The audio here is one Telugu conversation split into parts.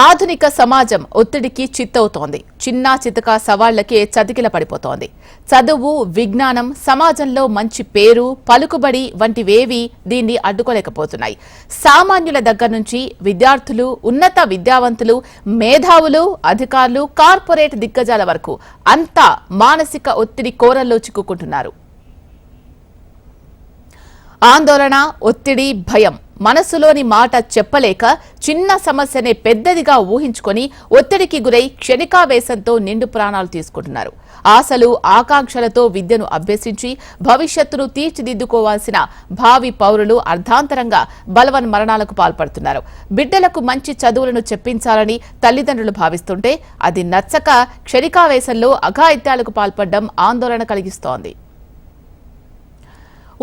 ఆధునిక సమాజం ఒత్తిడికి చిత్తవుతోంది. చిన్న చితక సవాళ్ళకే చతికిల పడిపోతోంది. చదువు విజ్ఞానం సమాజంలో మంచి పేరు పలుకుబడి వంటివేవి దీన్ని అడ్డుకోలేకపోతున్నాయి. సామాన్యుల దగ్గర నుంచి విద్యార్థులు ఉన్నత విద్యావంతులు మేధావులు అధికారులు కార్పొరేట్ దిగ్గజాల వరకు అంతా మానసిక ఒత్తిడి కోరల్లో చిక్కుకుంటున్నారు. ఆందోళన ఒత్తిడి భయం. మనసులోని మాట చెప్పలేక చిన్న సమస్యనే పెద్దదిగా ఊహించుకొని ఒత్తిడికి గురై క్షణికావేశంతో నిండు ప్రాణాలు తీసుకుంటున్నారు. ఆశలు ఆకాంక్షలతో విద్యను అభ్యసించి భవిష్యత్తును తీర్చిదిద్దుకోవాల్సిన భావి పౌరులు అర్ధాంతరంగా బలవన్ మరణాలకు పాల్పడుతున్నారు. బిడ్డలకు మంచి చదువులను చెప్పించాలని తల్లిదండ్రులు భావిస్తుంటే అది నచ్చక క్షణికావేశంలో అఘాయిత్యాలకు పాల్పడడం ఆందోళన కలిగిస్తోంది.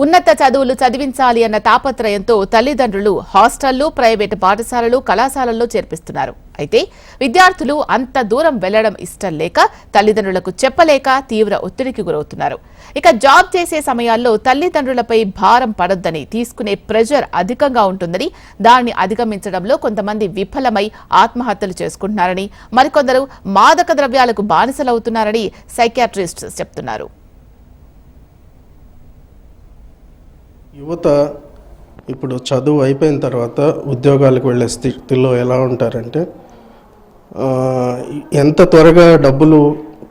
ఉన్నత చదువులు చదివించాలి అన్న తాపత్రయంతో తల్లిదండ్రులు హాస్టళ్ళు ప్రైవేటు పాఠశాలలు కళాశాలల్లో చేర్పిస్తున్నారు. అయితే విద్యార్థులు అంత దూరం వెళ్ళడం ఇష్టం లేక తల్లిదండ్రులకు చెప్పలేక తీవ్ర ఒత్తిడికి గురవుతున్నారు. ఇక జాబ్ చేసే సమయాల్లో తల్లిదండ్రులపై భారం పడొద్దని తీసుకునే ప్రెషర్ అధికంగా ఉంటుందని దాన్ని అధిగమించడంలో కొంతమంది విఫలమై ఆత్మహత్యలు చేసుకుంటున్నారని మరికొందరు మాదక ద్రవ్యాలకు బానిసలవుతున్నారని సైకియాట్రిస్ట్ చెప్తున్నారు. యువత ఇప్పుడు చదువు అయిపోయిన తర్వాత ఉద్యోగాలకు వెళ్ళే స్థితిలో ఎలా ఉంటారంటే ఎంత త్వరగా డబ్బులు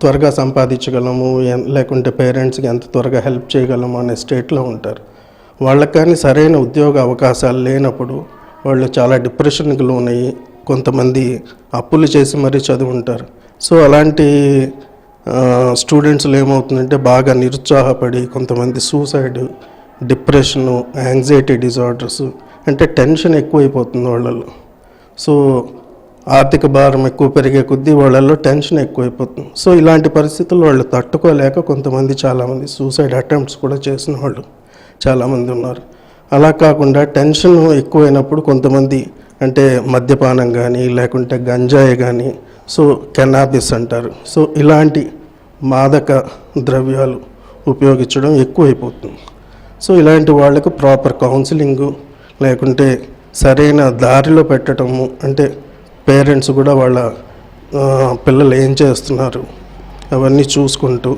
త్వరగా సంపాదించగలము లేకుంటే పేరెంట్స్కి ఎంత త్వరగా హెల్ప్ చేయగలము అనే స్టేట్లో ఉంటారు. వాళ్ళకి కానీ సరైన ఉద్యోగ అవకాశాలు లేనప్పుడు వాళ్ళు చాలా డిప్రెషన్కి లోనయ్యి కొంతమంది అప్పులు చేసి మరీ చదువుంటారు సో అలాంటి స్టూడెంట్స్లో ఏమవుతుందంటే బాగా నిరుత్సాహపడి కొంతమంది సూసైడ్ డిప్రెషను యాంగ్జైటీ డిజార్డర్స్ అంటే టెన్షన్ ఎక్కువైపోతుంది వాళ్ళలో సో ఆర్థిక భారం ఎక్కువ పెరిగే కొద్దీ వాళ్ళల్లో టెన్షన్ ఎక్కువైపోతుంది. సో ఇలాంటి పరిస్థితుల్లో వాళ్ళు తట్టుకోలేక కొంతమంది చాలామంది సూసైడ్ అటెంప్ట్స్ కూడా చేసిన వాళ్ళు చాలామంది ఉన్నారు. అలా కాకుండా టెన్షన్ ఎక్కువైనప్పుడు కొంతమంది అంటే మద్యపానం కానీ లేకుంటే గంజాయి కానీ సో కెనాబిస్ అంటారు. సో ఇలాంటి మాదక ద్రవ్యాలు ఉపయోగించడం ఎక్కువైపోతుంది. సో ఇలాంటి వాళ్ళకు ప్రాపర్ కౌన్సిలింగు లేకుంటే సరైన దారిలో పెట్టడము అంటే పేరెంట్స్ కూడా వాళ్ళ పిల్లలు ఏం చేస్తున్నారు అవన్నీ చూసుకుంటూ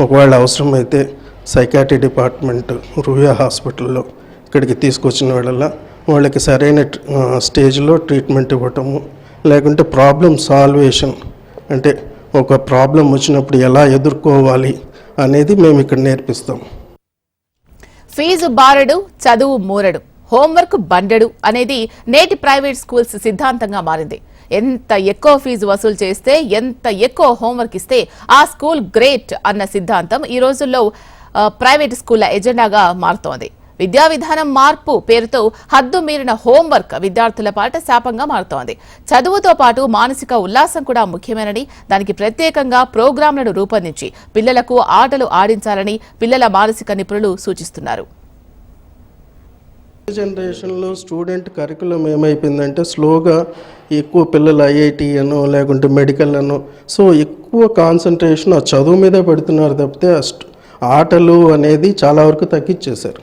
ఒకవేళ అవసరమైతే సైకాట్రీ డిపార్ట్మెంట్ రుయా హాస్పిటల్లో ఇక్కడికి తీసుకొచ్చిన వాళ్ళ వాళ్ళకి సరైన స్టేజ్లో ట్రీట్మెంట్ ఇవ్వటము లేకుంటే ప్రాబ్లం సాల్వేషన్ అంటే ఒక ప్రాబ్లం వచ్చినప్పుడు ఎలా ఎదుర్కోవాలి అనేది మేము ఇక్కడ నేర్పిస్తాం. ఫీజు బారెడు చదువు మూరెడు హోంవర్క్ బండెడు అనేది నేటి ప్రైవేట్ స్కూల్స్ సిద్ధాంతంగా మారింది. ఎంత ఎక్కువ ఫీజు వసూలు చేస్తే ఎంత ఎక్కువ హోంవర్క్ ఇస్తే ఆ స్కూల్ గ్రేట్ అన్న సిద్ధాంతం ఈ రోజుల్లో ప్రైవేట్ స్కూళ్ళ ఎజెండాగా మారుతోంది. విద్యా విధానం మార్పు పేరుతో హద్దు మీరిన హోంవర్క్ విద్యార్థుల పాట శాపంగా మారుతోంది. చదువుతో పాటు మానసిక ఉల్లాసం కూడా ముఖ్యమేనని దానికి ప్రత్యేకంగా ప్రోగ్రాంలను రూపొందించి పిల్లలకు ఆటలు ఆడించాలని పిల్లల మానసిక నిపుణులు సూచిస్తున్నారు. జనరేషన్లో స్టూడెంట్ కరికులం ఏమైపోయిందంటే స్లోగా ఎక్కువ పిల్లలు ఐఐటి అనో లేకుంటే మెడికల్ అనో సో ఎక్కువ కాన్సన్ట్రేషన్ ఆ చదువు మీదే పెడుతున్నారు తప్పితే ఆటలు అనేది చాలా వరకు తగ్గించేశారు.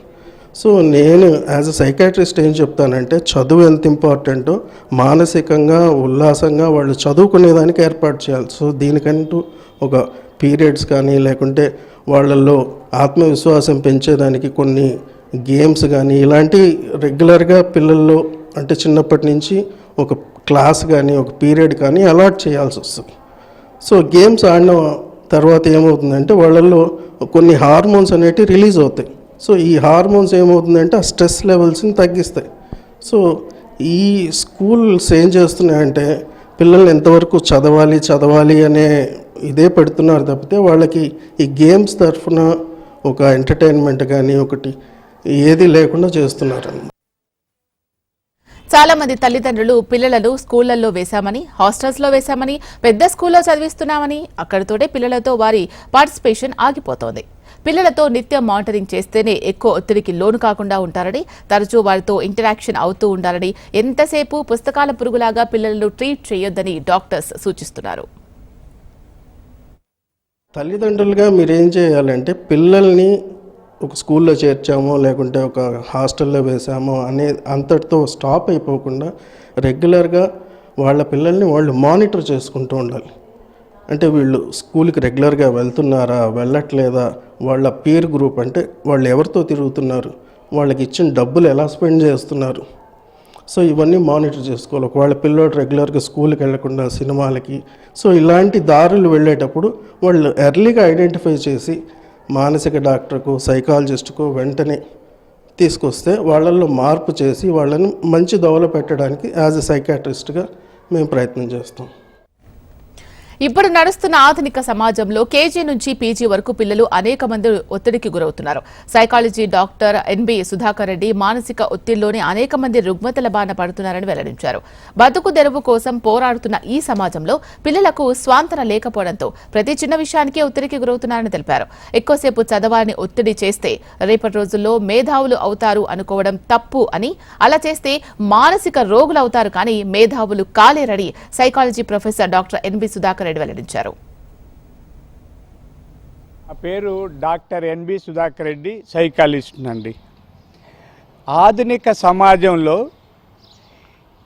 సో నేను యాజ్ అ సైకాట్రిస్ట్ ఏం చెప్తానంటే చదువు ఎంత ఇంపార్టెంటో మానసికంగా ఉల్లాసంగా వాళ్ళు చదువుకునేదానికి ఏర్పాటు చేయాలి. సో దీనికంటూ ఒక పీరియడ్స్ కానీ లేకుంటే వాళ్ళల్లో ఆత్మవిశ్వాసం పెంచేదానికి కొన్ని గేమ్స్ కానీ ఇలాంటి రెగ్యులర్గా పిల్లల్లో అంటే చిన్నప్పటి నుంచి ఒక క్లాస్ కానీ ఒక పీరియడ్ కానీ అలాట్ చేయాల్సి వస్తుంది. సో గేమ్స్ ఆడిన తర్వాత ఏమవుతుందంటే వాళ్ళల్లో కొన్ని హార్మోన్స్ అనేటివి రిలీజ్ అవుతాయి. సో ఈ హార్మోన్స్ ఏమవుతుందంటే ఆ స్ట్రెస్ లెవెల్స్ని తగ్గిస్తాయి. సో ఈ స్కూల్స్ ఏం చేస్తున్నాయంటే పిల్లల్ని ఎంతవరకు చదవాలి చదవాలి అనే ఇదే పెడుతున్నారు తప్పితే వాళ్ళకి ఈ గేమ్స్ తరఫున ఒక ఎంటర్టైన్మెంట్ కానీ ఒకటి ఏది లేకుండా చేస్తున్నారు. చాలా మంది తల్లిదండ్రులు పిల్లలను స్కూళ్ళలో వేశామని హాస్టల్స్లో వేశామని పెద్ద స్కూల్లో చదివిస్తున్నామని అక్కడితోటే పిల్లలతో వారి పార్టిసిపేషన్ ఆగిపోతోంది. పిల్లలతో నిత్యం మానిటరింగ్ చేస్తేనే ఎక్కువ ఒత్తిడికి లోను కాకుండా ఉంటారని తరచూ వారితో ఇంటరాక్షన్ అవుతూ ఉండాలని ఎంతసేపు పుస్తకాల పురుగులాగా పిల్లలను ట్రీట్ చేయొద్దని డాక్టర్స్ సూచిస్తున్నారు. తల్లిదండ్రులుగా మీరు ఏం చేయాలంటే పిల్లల్ని ఒక స్కూల్లో చేర్చామో లేకుంటే ఒక హాస్టల్లో వేసామో అనే అంతటితో స్టాప్ అయిపోకుండా రెగ్యులర్గా వాళ్ళ పిల్లల్ని వాళ్ళు మానిటర్ చేసుకుంటూ ఉండాలి. అంటే వీళ్ళు స్కూల్కి రెగ్యులర్గా వెళ్తున్నారా వెళ్ళట్లేదా? వాళ్ళ పీర్ గ్రూప్ అంటే వాళ్ళు ఎవరితో తిరుగుతున్నారు? వాళ్ళకి ఇచ్చిన డబ్బులు ఎలా స్పెండ్ చేస్తున్నారు? సో ఇవన్నీ మానిటర్ చేసుకోవాలి. ఒకవేళ పిల్లోడు రెగ్యులర్గా స్కూల్కి వెళ్ళకుండా సినిమాలకి. సో ఇలాంటి దారులు వెళ్ళేటప్పుడు వాళ్ళు ఎర్లీగా ఐడెంటిఫై చేసి మానసిక డాక్టర్కు సైకాలజిస్ట్కు వెంటనే తీసుకొస్తే వాళ్ళల్లో మార్పు చేసి వాళ్ళని మంచి దోవలో పెట్టడానికి యాజ్ ఎ సైకాట్రిస్ట్గా మేము ప్రయత్నం చేస్తాం. ఇప్పుడు నడుస్తున్న ఆధునిక సమాజంలో కేజీ నుంచి పీజీ వరకు పిల్లలు అనేక మంది ఒత్తిడికి గురవుతున్నారు. Psychology doctor N B Sudhakar Reddy మానసిక ఒత్తిడిలోనే అనేక మంది రుగ్మతల బాన పడుతున్నారని వెల్లడించారు. బతుకు తెరువు కోసం పోరాడుతున్న ఈ సమాజంలో పిల్లలకు స్వాంతన లేకపోవడంతో ప్రతి చిన్న విషయానికి ఒత్తిడికి గురవుతున్నారని తెలిపారు. ఎక్కువసేపు చదవాలని ఒత్తిడి చేస్తే రేపటి రోజుల్లో మేధావులు అవుతారు అనుకోవడం తప్పు అని అలా చేస్తే మానసిక రోగులు అవుతారు కానీ మేధావులు కాలేరని psychology professor doctor N B Sudhakar Reddy వెల్లడించారు. నా పేరు doctor N B Sudhakar Reddy psychologist అండి ఆధునిక సమాజంలో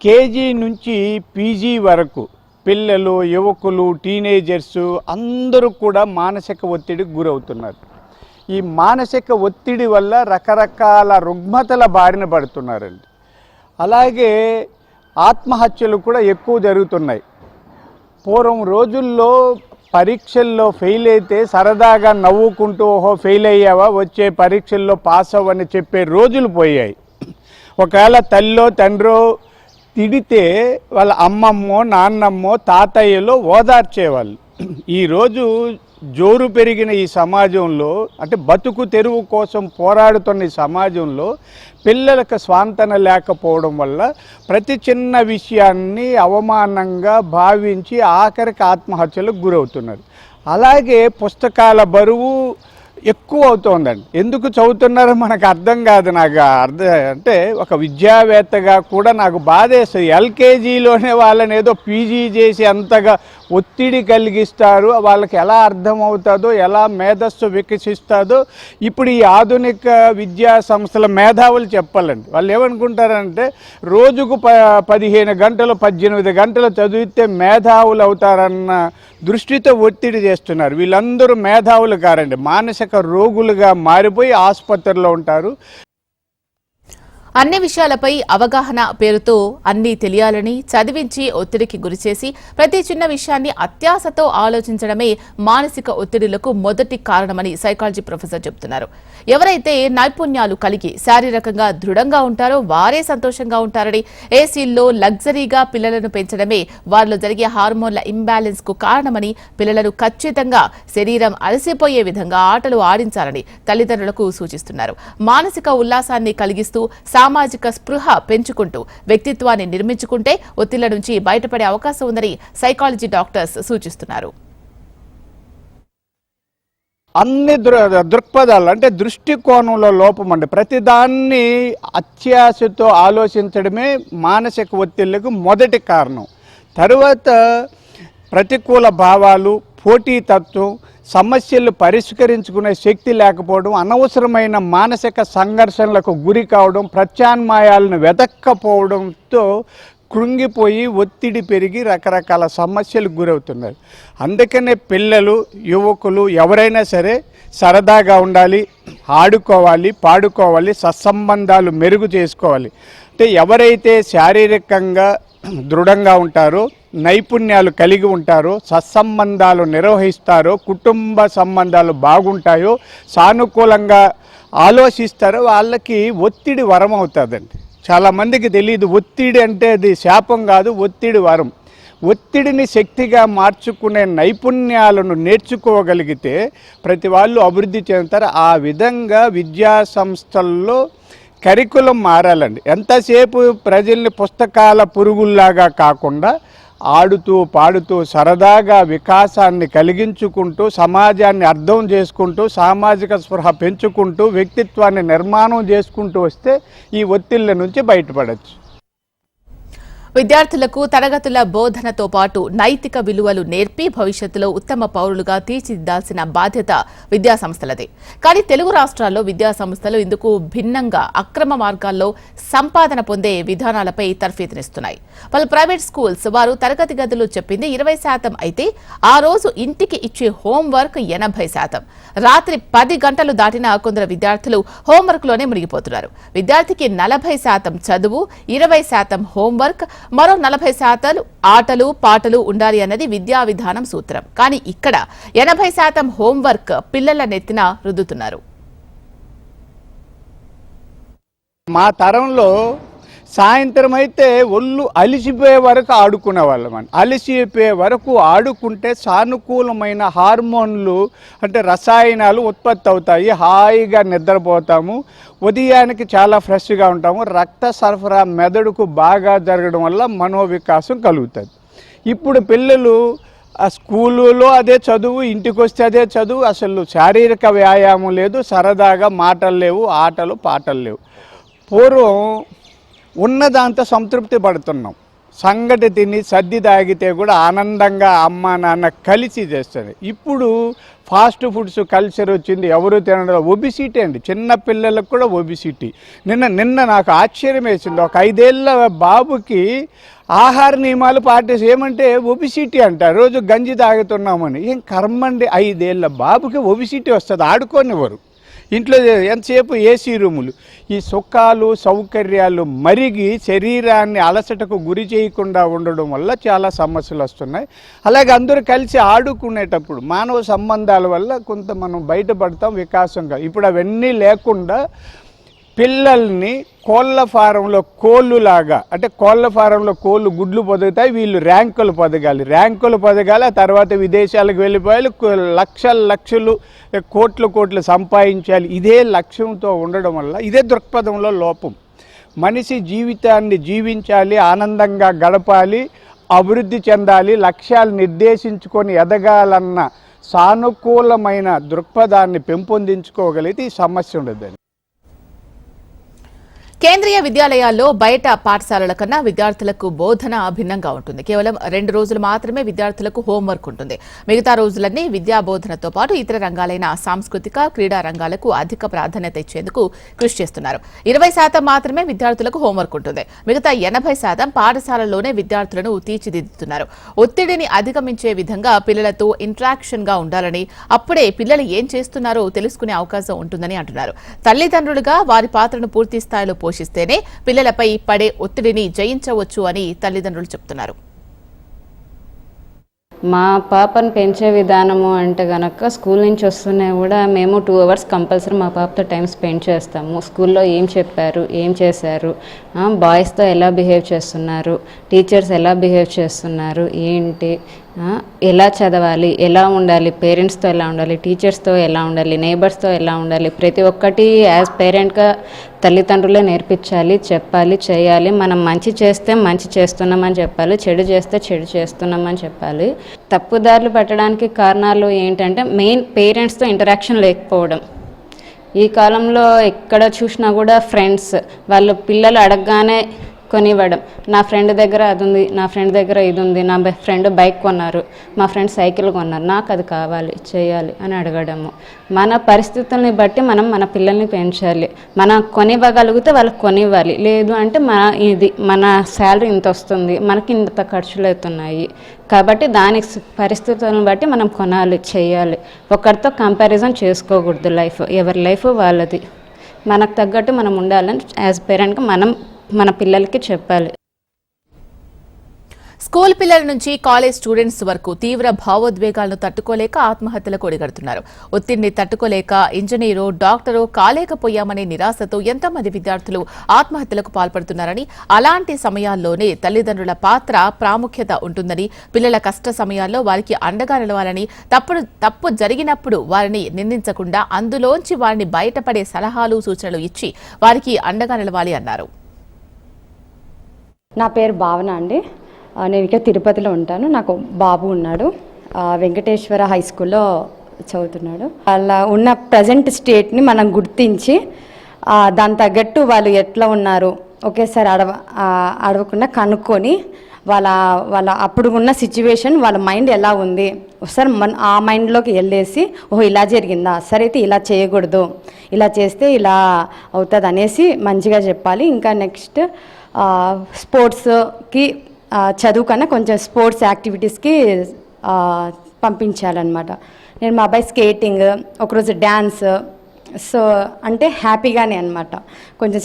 కేజీ నుంచి పీజీ వరకు పిల్లలు యువకులు టీనేజర్స్ అందరూ కూడా మానసిక ఒత్తిడికి గురవుతున్నారు. ఈ మానసిక ఒత్తిడి వల్ల రకరకాల రుగ్మతల బారిన పడుతున్నారండి. అలాగే ఆత్మహత్యలు కూడా ఎక్కువ జరుగుతున్నాయి. పూర్వం రోజుల్లో పరీక్షల్లో ఫెయిల్ అయితే సరదాగా నవ్వుకుంటూ ఓహో ఫెయిల్ అయ్యావా? వచ్చే పరీక్షల్లో పాస్ అవ్వని చెప్పే రోజులు పోయాయి. ఒకవేళ తల్లో తండ్రో తిడితే వాళ్ళ అమ్మమ్మో నాన్నమ్మో తాతయ్యలో ఓదార్చేవాళ్ళు. ఈరోజు జోరు పెరిగిన ఈ సమాజంలో అంటే బతుకు తెరువు కోసం పోరాడుతున్న ఈ సమాజంలో పిల్లలకు స్వాంతన లేకపోవడం వల్ల ప్రతి చిన్న విషయాన్ని అవమానంగా భావించి ఆఖరికి ఆత్మహత్యలకు గురవుతున్నారు. అలాగే పుస్తకాల బరువు ఎక్కువ అవుతోందండి. ఎందుకు చదువుతున్నారో మనకు అర్థం కాదు నాకు. అర్థం అంటే ఒక విద్యావేత్తగా కూడా నాకు బాధేస్తుంది. ఎల్కేజీలోనే వాళ్ళని ఏదో పీజీ చేసి అంతగా ఒత్తిడి కలిగిస్తారు వాళ్ళకి ఎలా అర్థం అవుతుందో ఎలా మేధస్సు వికసిస్తుందో ఇప్పుడు ఈ ఆధునిక విద్యా సంస్థల మేధావులు చెప్పాలండి. వాళ్ళు ఏమనుకుంటారంటే రోజుకు ప పదిహేను గంటలు పద్దెనిమిది గంటలు చదివితే మేధావులు అవుతారన్న దృష్టితో ఒత్తిడి చేస్తున్నారు. వీళ్ళందరూ మేధావులు కారండి. మానసిక రోగులుగా మారిపోయి ఆసుపత్రిలో ఉంటారు. అన్ని విషయాలపై అవగాహన పేరుతో అన్నీ తెలియాలని చదివించి ఒత్తిడికి గురిచేసి ప్రతి చిన్న విషయాన్ని అత్యాశతో ఆలోచించడమే మానసిక ఒత్తిడిలకు మొదటి కారణమని సైకాలజీ ప్రొఫెసర్ చెబుతున్నారు. ఎవరైతే నైపుణ్యాలు కలిగి శారీరకంగా దృఢంగా ఉంటారో వారే సంతోషంగా ఉంటారని ఏసీల్లో లగ్జరీగా పిల్లలను పెంచడమే వారిలో జరిగే హార్మోన్ల ఇంబ్యాలెన్స్కు కారణమని పిల్లలను ఖచ్చితంగా శరీరం అలసిపోయే విధంగా ఆటలు ఆడించాలని తల్లిదండ్రులకు సూచిస్తున్నారు. మానసిక ఉల్లాసాన్ని కలిగిస్తూ సామాజిక స్పృహ పెంచుకుంటూ వ్యక్తిత్వాన్ని నిర్మించుకుంటే ఒత్తిళ్ళ నుంచి బయటపడే అవకాశం ఉందని సైకాలజీ డాక్టర్స్ సూచిస్తున్నారు. అన్ని దృ దృక్పథాలు అంటే దృష్టికోణంలో లోపం అండి. ప్రతిదాన్ని అత్యాశతో ఆలోచించడమే మానసిక ఒత్తిళ్ళకు మొదటి కారణం. తరువాత ప్రతికూల భావాలు పోటీతత్వం సమస్యలు పరిష్కరించుకునే శక్తి లేకపోవడం అనవసరమైన మానసిక సంఘర్షణలకు గురి కావడం ప్రత్యామ్నాయాలను వెతక్కపోవడంతో కృంగిపోయి ఒత్తిడి పెరిగి రకరకాల సమస్యలకు గురవుతున్నారు అందుకనే పిల్లలు యువకులు ఎవరైనా సరే సరదాగా ఉండాలి ఆడుకోవాలి పాడుకోవాలి సత్సంబంధాలు మెరుగు చేసుకోవాలి. అంటే ఎవరైతే శారీరకంగా దృఢంగా ఉంటారో నైపుణ్యాలు కలిగి ఉంటారో సత్సంబంధాలు నిర్వహిస్తారో కుటుంబ సంబంధాలు బాగుంటాయో సానుకూలంగా ఆలోచిస్తారో వాళ్ళకి ఒత్తిడి వరం అవుతుందండి. చాలామందికి తెలియదు ఒత్తిడి అంటే అది శాపం కాదు ఒత్తిడి వరం. ఒత్తిడిని శక్తిగా మార్చుకునే నైపుణ్యాలను నేర్చుకోగలిగితే ప్రతి వాళ్ళు అభివృద్ధి చెందుతారు. ఆ విధంగా విద్యా సంస్థల్లో కరికులం మారాలండి. ఎంతసేపు ప్రజల్ని పుస్తకాల పురుగుల్లాగా కాకుండా ఆడుతూ పాడుతూ సరదాగా వికాసాన్ని కలిగించుకుంటూ సమాజాన్ని అర్థం చేసుకుంటూ సామాజిక స్పృహ పెంచుకుంటూ వ్యక్తిత్వాన్ని నిర్మాణం చేసుకుంటూ వస్తే ఈ ఒత్తిళ్ళ నుంచి బయటపడచ్చు. విద్యార్థులకు తరగతుల బోధనతో పాటు నైతిక విలువలు నేర్పి భవిష్యత్తులో ఉత్తమ పౌరులుగా తీర్చిదిద్దాల్సిన బాధ్యత విద్యాసంస్థలదే. కానీ తెలుగు రాష్ట్రాల్లో విద్యాసంస్థలు ఇందుకు భిన్నంగా అక్రమ మార్గాల్లో సంపాదన పొందే విధానాలపై తర్ఫీదునిస్తున్నాయి. పలు ప్రైవేట్ స్కూల్స్ వారు తరగతి గదులు చెప్పింది ఇరవై శాతం అయితే ఆ రోజు ఇంటికి ఇచ్చే హోంవర్క్ ఎనభై శాతం. రాత్రి పది గంటలు దాటిన కొందరు విద్యార్థులు హోంవర్క్లోనే మునిగిపోతున్నారు. విద్యార్థికి నలభై శాతం చదువు ఇరవై శాతం హోంవర్క్ మరో నలభై శాతాలు ఆటలు పాటలు ఉండాలి అన్నది విద్యా విధానం సూత్రం. కానీ ఇక్కడ ఎనభై శాతం హోంవర్క్ పిల్లల నెత్తిన రుద్దుతున్నారు. మా తరంలో సాయంత్రం అయితే ఒళ్ళు అలిసిపోయే వరకు ఆడుకునే వాళ్ళం అలిసిపోయే వరకు ఆడుకుంటే సానుకూలమైన హార్మోన్లు అంటే రసాయనాలు ఉత్పత్తి అవుతాయి. హాయిగా నిద్రపోతాము. ఉదయానికి చాలా ఫ్రెష్గా ఉంటాము. రక్త సరఫరా మెదడుకు బాగా జరగడం వల్ల మనోవికాసం కలుగుతుంది. ఇప్పుడు పిల్లలు ఆ స్కూలులో అదే చదువు ఇంటికి వస్తే అదే చదువు. అసలు శారీరక వ్యాయామం లేదు. సరదాగా మాటలు లేవు ఆటలు పాటలు లేవు. పూర్వం ఉన్నదాంతో సంతృప్తి పడుతున్నాం. సంగటి తిని సర్ది తాగితే కూడా ఆనందంగా అమ్మ నాన్న కలిసి చేస్తుంది. ఇప్పుడు ఫాస్ట్ ఫుడ్స్ కల్చర్ వచ్చింది ఎవరు తినడం ఒబిసిటీ అండి. చిన్న పిల్లలకు కూడా ఒబిసిటీ. నిన్న నిన్న నాకు ఆశ్చర్యం వేసింది. ఒక ఐదేళ్ళ బాబుకి ఆహార నియమాలు పాటించి ఏమంటే ఒబిసిటీ అంటారు రోజు గంజి తాగుతున్నామని. ఏం కర్మండి ఐదేళ్ళ బాబుకి ఒబిసిటీ వస్తుంది. ఆడుకోనివ్వరు. ఇంట్లో ఎంతసేపు ఏసీ రూములు? ఈ సుఖాలు సౌకర్యాలు మరిగి శరీరాన్ని అలసటకు గురి చేయకుండా ఉండడం వల్ల చాలా సమస్యలు వస్తున్నాయి. అలాగే అందరూ కలిసి ఆడుకునేటప్పుడు మానవ సంబంధాల వల్ల కొంత మనం బయటపడతాం వికాసంగా. ఇప్పుడు అవన్నీ లేకుండా పిల్లల్ని కోళ్ళ ఫారంలో కోళ్ళులాగా అంటే కోళ్ళ ఫారంలో కోళ్ళు గుడ్లు పొదుగుతాయి వీళ్ళు ర్యాంకులు పొదగాలి. ర్యాంకులు పొదగాలి ఆ తర్వాత విదేశాలకు వెళ్ళిపోయాలి లక్షల లక్షలు కోట్లు కోట్లు సంపాదించాలి. ఇదే లక్ష్యంతో ఉండడం వల్ల ఇదే దృక్పథంలో లోపం. మనిషి జీవితాన్ని జీవించాలి ఆనందంగా గడపాలి అభివృద్ధి చెందాలి లక్ష్యాలు నిర్దేశించుకొని ఎదగాలన్న సానుకూలమైన దృక్పథాన్ని పెంపొందించుకోగలిగితే ఈ సమస్య ఉండదండి. కేంద్రీయ విద్యాలయాల్లో బయట పాఠశాలల కన్నా విద్యార్థులకు బోధన భిన్నంగా ఉంటుంది. కేవలం రెండు రోజులు మాత్రమే విద్యార్థులకు హోంవర్క్ ఉంటుంది. మిగతా రోజులన్నీ విద్యా బోధనతో పాటు ఇతర రంగాలైన సాంస్కృతిక క్రీడా రంగాలకు అధిక ప్రాధాన్యత ఇచ్చేందుకు కృషి చేస్తున్నారు. ఇరవై శాతం మాత్రమే విద్యార్థులకు హోంవర్క్ ఉంటుంది. మిగతా ఎనభై శాతం పాఠశాలల్లోనే విద్యార్థులను తీర్చిదిద్దుతున్నారు. ఒత్తిడిని అధిగమించే విధంగా పిల్లలతో ఇంట్రాక్షన్గా ఉండాలని అప్పుడే పిల్లలు ఏం చేస్తున్నారో తెలుసుకునే అవకాశం ఉంటుందని అంటున్నారు. తల్లిదండ్రులుగా వారి పాత్రను పూర్తి స్థాయిలో పోషిస్తేనే పిల్లలపై పడే ఒత్తిడిని జయించవచ్చు అని తల్లిదండ్రులు చెప్తున్నారు. మా పాపను పెంచే విధానము అంటే కనుక స్కూల్ నుంచి వస్తూనే కూడా మేము టూ అవర్స్ కంపల్సరీ మా పాపతో టైం స్పెండ్ చేస్తాము. స్కూల్లో ఏం చెప్పారు ఏం చేశారు బాయ్స్తో ఎలా బిహేవ్ చేస్తున్నారు టీచర్స్ ఎలా బిహేవ్ చేస్తున్నారు ఏంటి ఎలా చదవాలి ఎలా ఉండాలి పేరెంట్స్తో ఎలా ఉండాలి టీచర్స్తో ఎలా ఉండాలి నేబర్స్తో ఎలా ఉండాలి ప్రతి ఒక్కటి యాజ్ పేరెంట్గా తల్లిదండ్రులే నేర్పించాలి చెప్పాలి చేయాలి. మనం మంచి చేస్తే మంచి చేస్తున్నామని చెప్పాలి చెడు చేస్తే చెడు చేస్తున్నామని చెప్పాలి. తప్పుదారులు పెట్టడానికి కారణాలు ఏంటంటే మెయిన్ పేరెంట్స్తో ఇంటరాక్షన్ లేకపోవడం. ఈ కాలంలో ఎక్కడ చూసినా కూడా ఫ్రెండ్స్ వాళ్ళు పిల్లలు అడగగానే కొనివ్వడం. నా ఫ్రెండ్ దగ్గర అది ఉంది నా ఫ్రెండ్ దగ్గర ఇది ఉంది నా ఫ్రెండ్ బైక్ కొన్నారు మా ఫ్రెండ్ సైకిల్ కొన్నారు నాకు అది కావాలి చేయాలి అని అడగడము. మన పరిస్థితుల్ని బట్టి మనం మన పిల్లల్ని పెంచాలి. మనం కొనివ్వగలిగితే వాళ్ళకి కొనివ్వాలి. లేదు అంటే మన ఇది మన శాలరీ ఇంత వస్తుంది మనకి ఇంత ఖర్చులు అవుతున్నాయి. కాబట్టి దానికి పరిస్థితులను బట్టి మనం కొనాలి చేయాలి. ఒకరితో కంపారిజన్ చేసుకోకూడదు లైఫ్ ఎవరి లైఫ్ వాళ్ళది. మనకు తగ్గట్టు మనం ఉండాలని యాజ్ పేరెంట్గా మనం మన పిల్లలకి చెప్పాలి. స్కూల్ పిల్లల నుంచి కాలేజ్ స్టూడెంట్స్ వరకు తీవ్ర భావోద్వేగాలను తట్టుకోలేక ఆత్మహత్యలకు ఒడిగడుతున్నారు ఒత్తిడిని తట్టుకోలేక ఇంజనీరు డాక్టరు కాలేకపోయామనే నిరాశతో ఎంతమంది విద్యార్థులు ఆత్మహత్యలకు పాల్పడుతున్నారని అలాంటి సమయాల్లోనే తల్లిదండ్రుల పాత్ర ప్రాముఖ్యత ఉంటుందని పిల్లల కష్ట సమయాల్లో వారికి అండగా నిలవాలని తప్పుడు తప్పు జరిగినప్పుడు వారిని నిందించకుండా అందులోంచి వారిని బయటపడే సలహాలు సూచనలు ఇచ్చి వారికి అండగా నిలవాలి అన్నారు. నా పేరు భావన అండి. నేను ఇక్కడ తిరుపతిలో ఉంటాను. నాకు బాబు ఉన్నాడు. వెంకటేశ్వర హై స్కూల్లో చదువుతున్నాడు. అలా ఉన్న ప్రజెంట్ స్టేట్ని మనం గుర్తించి దాని తగ్గట్టు వాళ్ళు ఎట్లా ఉన్నారు ఒకేసారి అడవ అడవకుండా కనుక్కొని వాళ్ళ వాళ్ళ అప్పుడు ఉన్న సిచ్యువేషన్ వాళ్ళ మైండ్ ఎలా ఉంది. ఒకసారి మన ఆ మైండ్లోకి వెళ్ళేసి ఓహో ఇలా జరిగిందా? సరే అయితే ఇలా చేయకూడదు. ఇలా చేస్తే ఇలా అవుతుంది అనేసి మంచిగా చెప్పాలి. ఇంకా నెక్స్ట్ స్పోర్ట్స్కి చదువు కన్నా కొంచెం స్పోర్ట్స్ యాక్టివిటీస్కి పంపించాలన్నమాట. నేను మా అబ్బాయి స్కేటింగ్ ఒకరోజు డ్యాన్స్ సో అంటే హ్యాపీగానే అనమాట కొంచెం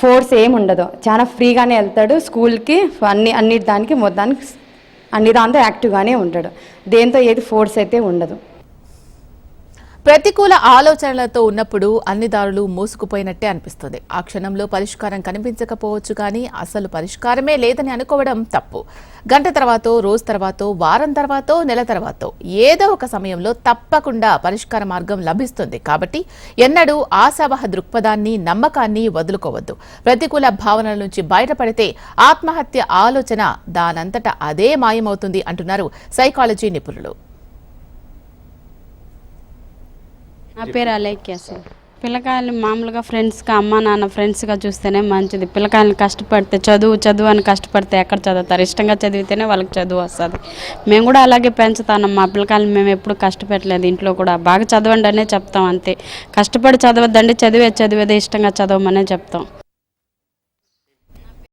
ఫోర్స్ ఏమి ఉండదు. చాలా ఫ్రీగానే వెళ్తాడు స్కూల్కి అన్ని అన్నిటి దానికి మొత్తానికి అన్ని దాంతో యాక్టివ్గానే ఉంటాడు. దేంతో ఏది ఫోర్స్ అయితే ఉండదు. ప్రతికూల ఆలోచనలతో ఉన్నప్పుడు అన్ని దారులు మూసుకుపోయినట్టే అనిపిస్తుంది. ఆ క్షణంలో పరిష్కారం కనిపించకపోవచ్చు కానీ అసలు పరిష్కారమే లేదని అనుకోవడం తప్పు. గంట తర్వాతో రోజు తర్వాతో వారం తర్వాతో నెల తర్వాతో ఏదో ఒక సమయంలో తప్పకుండా పరిష్కార మార్గం లభిస్తుంది. కాబట్టి ఎన్నడూ ఆశావహ దృక్పథాన్ని నమ్మకాన్ని వదులుకోవద్దు. ప్రతికూల భావనల నుంచి బయటపడితే ఆత్మహత్య ఆలోచన దానంతట అదే మాయమవుతుంది అంటున్నారు సైకాలజీ నిపుణులు. నా పేరు అలేఖ్య సార్. పిల్లకాయలు మామూలుగా ఫ్రెండ్స్గా అమ్మ నాన్న ఫ్రెండ్స్గా చూస్తేనే మంచిది. పిల్లకాయలు కష్టపడితే చదువు చదువు అని కష్టపడితే ఎక్కడ చదువుతారు? ఇష్టంగా చదివితేనే వాళ్ళకి చదువు వస్తుంది. మేము కూడా అలాగే పెంచుతాం మా పిల్లకాయలు మేము ఎప్పుడు కష్టపెట్టలేదు. ఇంట్లో కూడా బాగా చదవండి అనే చెప్తాం అంతే. కష్టపడి చదవద్దండి చదివే చదివేదే ఇష్టంగా చదవమనే చెప్తాం.